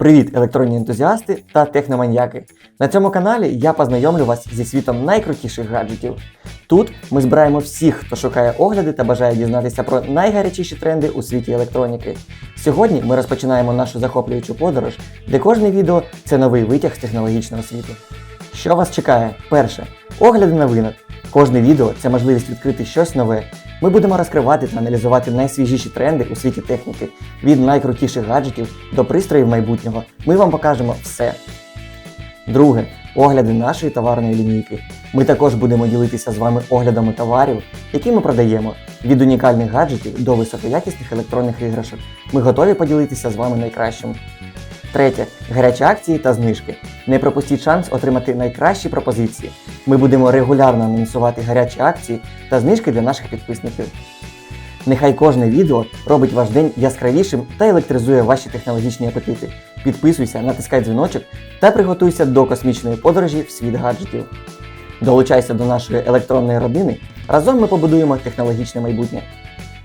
Привіт, електронні ентузіасти та техноманьяки! На цьому каналі я познайомлю вас зі світом найкрутіших гаджетів. Тут ми збираємо всіх, хто шукає огляди та бажає дізнатися про найгарячіші тренди у світі електроніки. Сьогодні ми розпочинаємо нашу захоплюючу подорож, де кожне відео це новий витяг з технологічного світу. Що вас чекає? Перше огляди новинок. Кожне відео це можливість відкрити щось нове. Ми будемо розкривати та аналізувати найсвіжіші тренди у світі техніки, від найкрутіших гаджетів до пристроїв майбутнього. Ми вам покажемо все. Друге огляди нашої товарної лінійки. Ми також будемо ділитися з вами оглядами товарів, які ми продаємо, від унікальних гаджетів до високоякісних електронних іграшок. Ми готові поділитися з вами найкращим. Третє гарячі акції та знижки. Не пропустіть шанс отримати найкращі пропозиції. Ми будемо регулярно анонсувати гарячі акції та знижки для наших підписників. Нехай кожне відео робить ваш день яскравішим та електризує ваші технологічні апетити. Підписуйся, натискай дзвіночок та приготуйся до космічної подорожі в світ гаджетів. Долучайся до нашої електронної родини. Разом ми побудуємо технологічне майбутнє.